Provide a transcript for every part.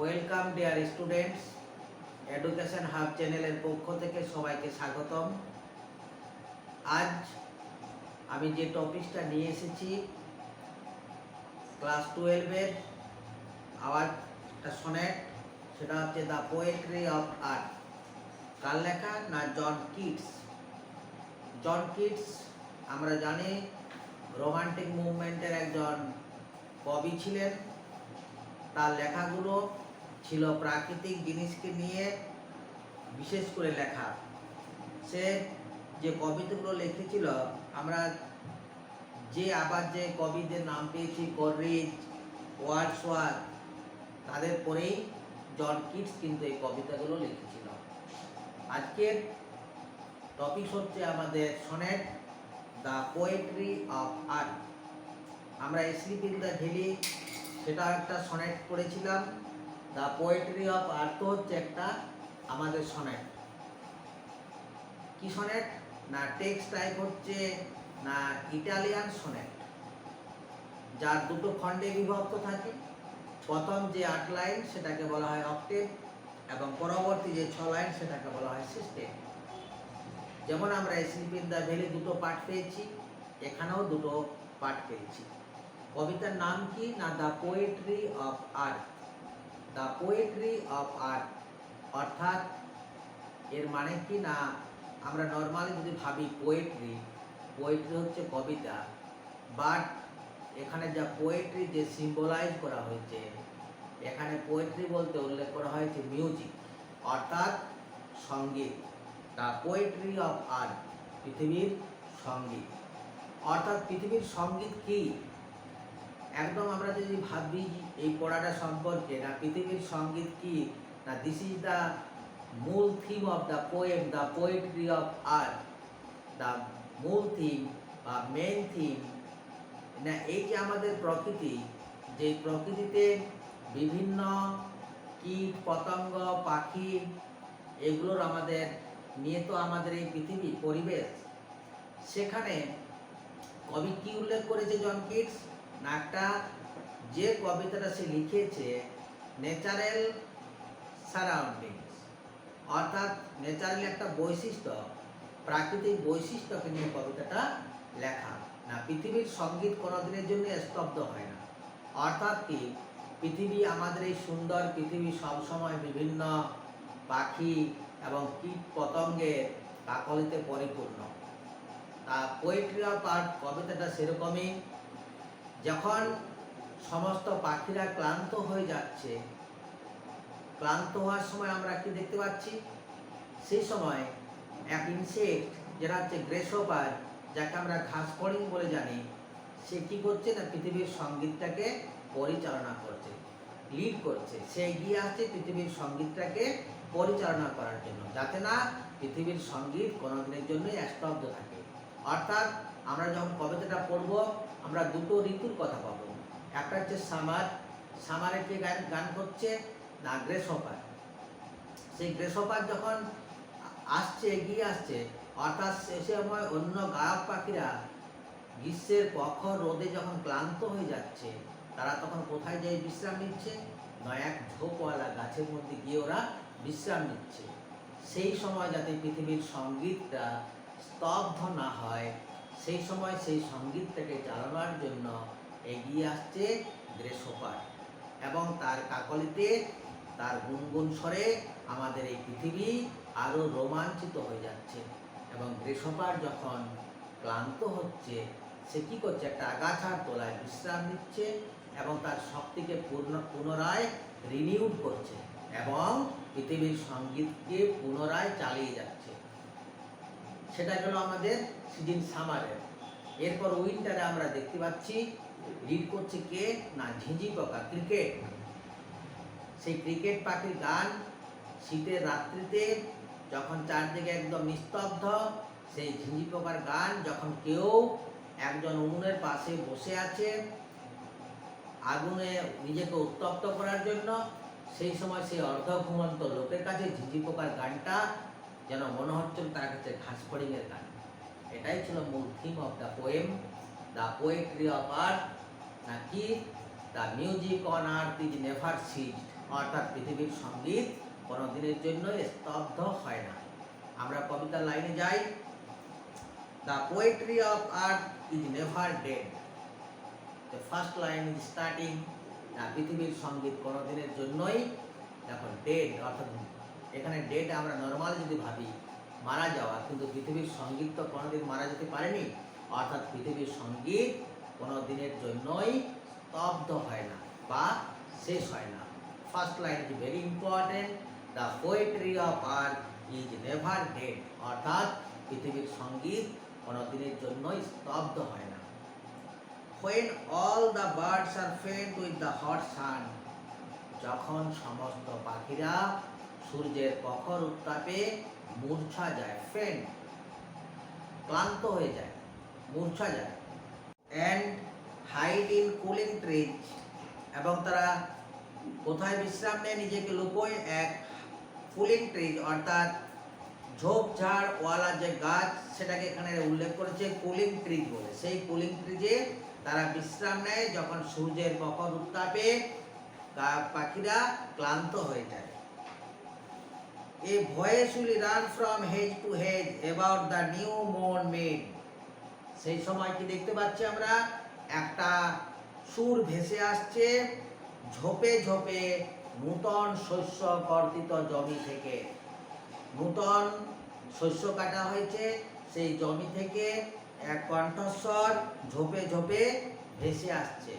Welcome dear students education hub চ্যানেলের পক্ষ থেকে সবাইকে স্বাগতম। আজ আমি যে টপিকটা নিয়ে এসেছি, ক্লাস টুয়েলভের আবার একটা সনেট সেটা হচ্ছে দ্য পোয়েট্রি অফ আর্ট কার লেখা না জন কিটস জন কিটস আমরা জানি রোমান্টিক মুভমেন্টের একজন কবি ছিলেন। তার লেখাগুলো ছিল প্রাকৃতিক জিনিসকে নিয়ে বিশেষ করে লেখা। সে যে কবিতাগুলো লিখেছিল, আমরা যে আবার যে কবিদের নাম পেয়েছি করিজ ওয়ার্ডসওয়ার্থ, তাদের পরেই জন কিটস কিন্তু এই কবিতাগুলো লিখেছিল। আজকের টপিক হচ্ছে আমাদের sonnet, the poetry of art. আমরা স্লিপ ইন দ্য ভ্যালি সেটা একটা সনেট করেছিলাম দ্য পোয়েট্রি অফ আর্ট হচ্ছে একটা আমাদের সনেট। কি সনেট? না টেক্সট টাইপ হচ্ছে, না ইটালিয়ান সনেট। যার দুটো খণ্ডে বিভক্ত থাকে। প্রথম যে আট লাইন সেটাকে বলা হয় অক্টেভ এবং পরবর্তী যে ছ লাইন সেটাকে বলা হয় সিস্টেম যেমন আমরা স্লিপ ইন দ্য ভ্যালি দুটো পাঠ পেয়েছি, এখানেও দুটো পাঠ পেয়েছি। কবিতার নাম কি? না the poetry of art the poetry of art অর্থাৎ এর মানে কি না, আমরা নর্মালি যদি ভাবি পোয়েট্রি পোয়েট্রি হচ্ছে কবিতা বাট এখানে যা পোয়েট্রি যে সিম্বলাইজ করা হয়েছে, এখানে পোয়েট্রি বলতে উল্লেখ করা হয়েছে মিউজিক অর্থাৎ সংগীত। দ্য পোয়েট্রি অফ আর্ট পৃথিবীর সংগীত। অর্থাৎ পৃথিবীর সংগীত কি? একদম আমরা যদি ভাবি এই পড়াটা সম্পর্কে, না পৃথিবীর সংগীত কি, না দিস ইজ দ্য মূল theme of the poem the poetry of art the মূল থিম বা মেন থিম না এই যে আমাদের প্রকৃতি, যে প্রকৃতিতে বিভিন্ন কীট, পতঙ্গ, পাখি, এগুলোর আমাদের নিয়ে তো আমাদের এই পৃথিবী, পরিবেশ। সেখানে কবি কি উল্লেখ করেছে, জন কিটস? না একটা যে কবিতাটা সে লিখেছে ন্যাচারাল সারাউন্ডিংস অর্থাৎ ন্যাচারাল একটা বৈশিষ্ট্য, প্রাকৃতিক বৈশিষ্ট্যকে নিয়ে কবিতাটা লেখা। না, পৃথিবীর সংগীত কোনোদিনের জন্য স্তব্ধ হয় না। অর্থাৎ কি? পৃথিবী আমাদের এই সুন্দর, পৃথিবী সবসময় বিভিন্ন পাখি এবং কীট পতঙ্গের কাকলিতে পরিপূর্ণ। তা পোয়েট্রি অফ আর্ট কবিতাটা সেরকমই। যখন সমস্ত পাখিরা ক্লান্ত হয়ে যাচ্ছে, ক্লান্ত হওয়ার সময় আমরা কি দেখতে পাচ্ছি? সেই সময় এক ইনসেক্ট যেটা হচ্ছে গ্রেসোপার, যাকে আমরা ঘাস ফড়িং বলে জানি, সে কি করছে না, পৃথিবীর সঙ্গীতটাকে পরিচালনা করছে লিড করছে। সে এগিয়ে আসছে পৃথিবীর সঙ্গীতটাকে পরিচালনা করার জন্য, যাতে না পৃথিবীর সংগীত কোনোদিনের জন্যই স্তব্ধ থাকে। অর্থাৎ আমরা যখন কবিতাটা পড়ব, আমরা দুটো ঋতুর কথা পাবো একটা হচ্ছে সামার, সামারে কে গান গান করছে না, গ্রেসোপার। সেই গ্রেসোপার যখন আসছে, এগিয়ে আসছে অর্থাৎ সে সময় অন্য গায়ক পাখিরা গ্রীষ্মের প্রখর রোদে যখন ক্লান্ত হয়ে যাচ্ছে, তারা তখন কোথায় যেয়ে বিশ্রাম নিচ্ছে? নয় এক ঝোপওয়ালা গাছের মধ্যে গিয়ে ওরা বিশ্রাম নিচ্ছে। সেই সময় যাতে পৃথিবীর সঙ্গীতটা স্তব্ধ না হয় সেই সময় সেই সঙ্গীতটাকে চালানোর জন্য এগিয়ে আসছে গ্রেসোপার এবং তার কাকলিতে তার গুনগুন স্বরে আমাদের এই পৃথিবী আরও রোমাঞ্চিত হয়ে যাচ্ছে এবং গ্রীষ্মপার যখন ক্লান্ত হচ্ছে, সে কী করছে? একটা আগাছার তোলায় বিশ্রাম নিচ্ছে এবং তার শক্তিকে পূর্ণ, পুনরায় রিনিউড করছে এবং পৃথিবীর সঙ্গীতকে পুনরায় চালিয়ে যাচ্ছে। সেটা গেল আমাদের সিজন সামারের এরপর উইন্টারে আমরা দেখতে পাচ্ছি লিড করছে কে? না, ঝিঁঝি পোকা ক্রিকেট সেই ক্রিকেট পাখির গান শীতের রাত্রিতে যখন চারদিকে একদম নিস্তব্ধ, সেই ঝিঁঝি পোকার গান যখন কেউ একজন উনুনের পাশে বসে আছে, আগুনে নিজেকে উত্তপ্ত করার জন্য, সেই সময় সেই অর্ধ ঘুমন্ত লোকের কাছে ঝিঁঝি পোকার গানটা যেন মনে হচ্ছিল তার কাছে ঘাস ফড়িংয়ের গান এটাই ছিল মূল theme of the poem the poetry of art নাকি the music on earth is never cease অর্থাৎ পৃথিবীর সংগীত কোনো দিনের জন্য স্তব্ধ হয় না। আমরা কবিতার লাইনে যাই। The poetry of earth is never dead the first line is starting পৃথিবীর সংগীত কোনো দিনের জন্যই এখন ডেড অর্থাৎ এখানে ডেট আমরা নর্মাল যদি ভাবি মারা যাওয়া, কিন্তু পৃথিবীর সংগীত তো কোনোদিন মারা যেতে পারেনি। অর্থাৎ পৃথিবীর সংগীত কোনো দিনের জন্যই স্তব্ধ হয় না বা শেষ হয় না। First line is very important the poetry of earth is never dead অর্থাৎ পৃথিবীর সংগীত কোনো দিনের জন্যই স্তব্ধ হয় না। When all the birds are faint with the hot sun যখন সমস্ত পাখিরা সূর্যের প্রখর উত্তাপে মূর্ছা যায়। ফেন্ট ক্লান্ত হয়ে যায়, মূর্ছা যায়। And hide in cooling trees এবং তারা কোথায় বিশ্রাম নেয়? নিজেকে লুকোয় এক কুলিং ট্রিজ অর্থাৎ ঝোপঝাড় ওয়ালা যে গাছ, সেটাকে এখানে উল্লেখ করেছে কুলিং ট্রিজ বলে। সেই কুলিং ট্রিজে তারা বিশ্রাম নেয় যখন সূর্যের প্রখর উত্তাপে পাখিরা ক্লান্ত হয়ে যায়। A voice will run from hedge to hedge about the new মোর্ন mead সেই সময় কি দেখতে পাচ্ছি আমরা? একটা সুর ভেসে আসছে, ঝোপে ঝোপে নূতন শস্য কর্তিত জমি থেকে। নূতন শস্য কাটা হয়েছে, সেই জমি থেকে এক কণ্ঠস্বর ঝোপে ঝোপে ভেসে আসছে।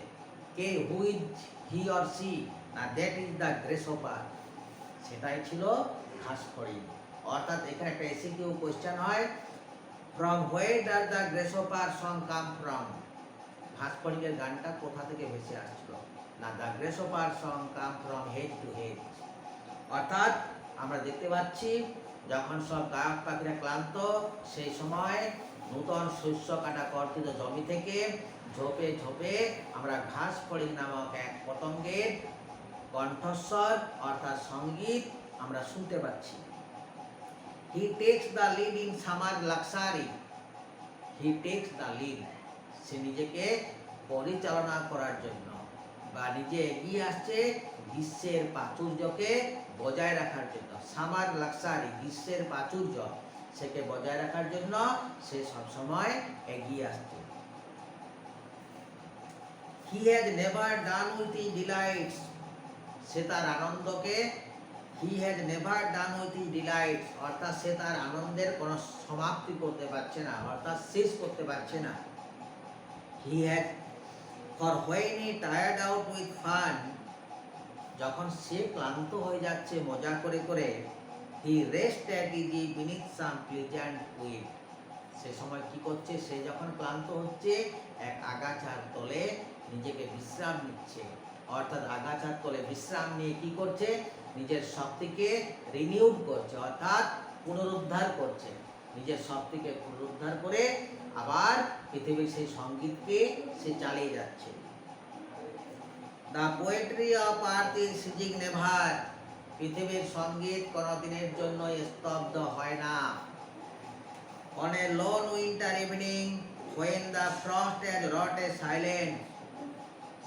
কে হুইজ হি অর সি না দ্যাট ইজ দ্য গ্রেসোপার সেটাই ছিল ঘাসফড়ি অর্থাৎ এখানে একটা এসে কেউ কোয়েশ্চেন হয় from where there the grasshopper song come from ঘাসফড়িকের গানটা কোথা থেকে ভেসে আসছিল না the grasshopper song come from head to head অর্থাৎ আমরা দেখতে পাচ্ছি, যখন সব গায়ক পাখিরা ক্লান্ত, সেই সময় নূতন শস্য কাটা কর্তিত জমি থেকে ঝোপে ঝোপে আমরা ঘাস ফড়িং নামক এক পতঙ্গের কণ্ঠস্বর, অর্থাৎ সংগীত আমরা শুনতে পাচ্ছি। He takes the lead in summer luxury he takes the lead সে নিজেকে পরিচালনা করার জন্য বা নিজে এগিয়ে আসছে গ্রীষ্মের প্রাচুর্যকে বজায় রাখার জন্য। সামার লাক্সারি গ্রীষ্মের প্রাচুর্য সেকে বজায় রাখার জন্য সে সবসময় এগিয়ে আসছে। He has never done with his delights সে তার আনন্দকে he has never done with his delights অর্থাৎ সে তার আনন্দের কোনো সমাপ্তি করতে পারছে না। অর্থাৎ শেষ করতে পারছে না। He has for when he tired out with fun যখন সে ক্লান্ত হয়ে যাচ্ছে মজা করে করে he rest at ease beneath some pleasant with সে সময় কি করছে? সে যখন ক্লান্ত হচ্ছে, এক আগাছার তলে নিজেকে বিশ্রাম নিচ্ছে। অর্থাৎ আগাছার তলে বিশ্রাম নিয়ে কি করছে? নিজের শক্তিকে রিনিউড করছে, অর্থাৎ পুনরুদ্ধার করছে। নিজের শক্তিকে পুনরুদ্ধার করে আবার পৃথিবীর সেই সঙ্গীতকে সে চালিয়ে যাচ্ছে। The poetry of earth is ceasing never পৃথিবীর সংগীত কোনো দিনের জন্য স্তব্ধ হয় না। On a lone winter evening when the frost has wrought a silent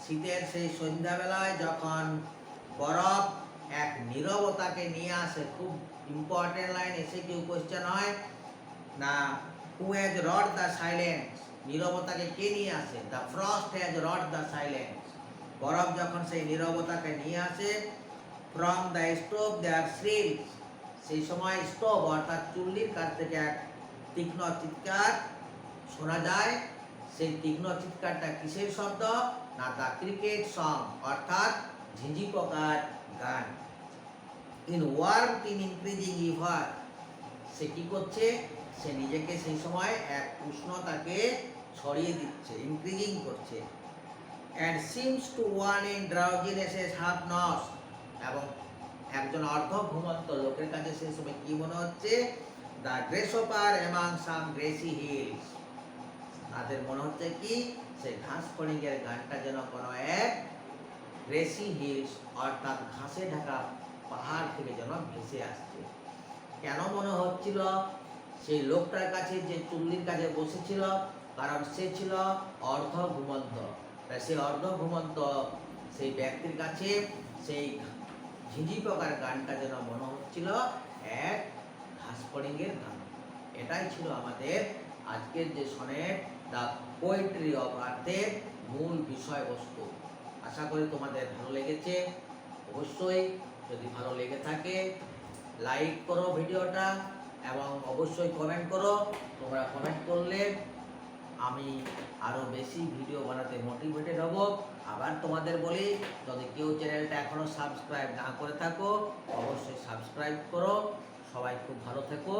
শীতের সেই সন্ধ্যাবেলায় যখন বরফ এক নীরবতাকে নিয়ে আসে। খুব ইম্পর্টেন্ট লাইন এসে কেউ কোয়েশ্চেন হয়, না who has wrought the silence নীরবতাকে কে নিয়ে আসে? The frost has wrought the silence বরফ যখন সেই নীরবতাকে নিয়ে আসে from the stove there shrill সেই সময় স্টোভ অর্থাৎ চুল্লির কাছ থেকে এক তীক্ষ্ণ চিৎকার শোনা যায়। সেই তীক্ষ্ণ চিৎকারটা কিসের শব্দ? না দ্য ক্রিকেট সং অর্থাৎ ঝিঝি পোকার গান। In warm in increasing ever সে কি করছে? সে নিজেকে সেই সময় এক উষ্ণতাকে ছড়িয়ে দিচ্ছে ইনক্রিজিং করছে। And seems to one in drowsiness as half knows এবং একজন অর্ধ ঘুমন্ত লোকের কাছে সেই সময় কি মনে হচ্ছে? The grasshopper among some grassy hills তাদের মনে হচ্ছে কি? সেই ঘাস ফড়িংয়ের গানটা যেন কোনো এক গ্রেসি হিলস অর্থাৎ ঘাসে ঢাকা পাহাড় থেকে যেন ভেসে আসছে। কেন মনে হচ্ছিল সেই লোকটার কাছে যে চুল্লির কাছে বসেছিল? কারণ সে ছিল অর্ধ ঘুমন্ত তাই সে অর্ধ ঘুমন্ত সেই ব্যক্তির কাছে সেই ঝিঝি পোকার গানটা যেন মনে হচ্ছিল এক ঘাসফড়িংয়ের গান। এটাই ছিল আমাদের আজকের যে সনেট দ্য পোয়েট্রি অফ আর্থের মূল বিষয়বস্তু। আশা করি তোমাদের ভালো লেগেছে। অবশ্যই যদি ভালো লেগে থাকে লাইক করো ভিডিওটা এবং অবশ্যই কমেন্ট করো। তোমরা কমেন্ট করলে আমি আরও বেশি ভিডিও বানাতে মোটিভেটেড হব। আবার তোমাদের বলি, যদি কেউ চ্যানেলটা এখনও সাবস্ক্রাইব না করে থাকো, অবশ্যই সাবস্ক্রাইব করো। সবাই খুব ভালো থেকো।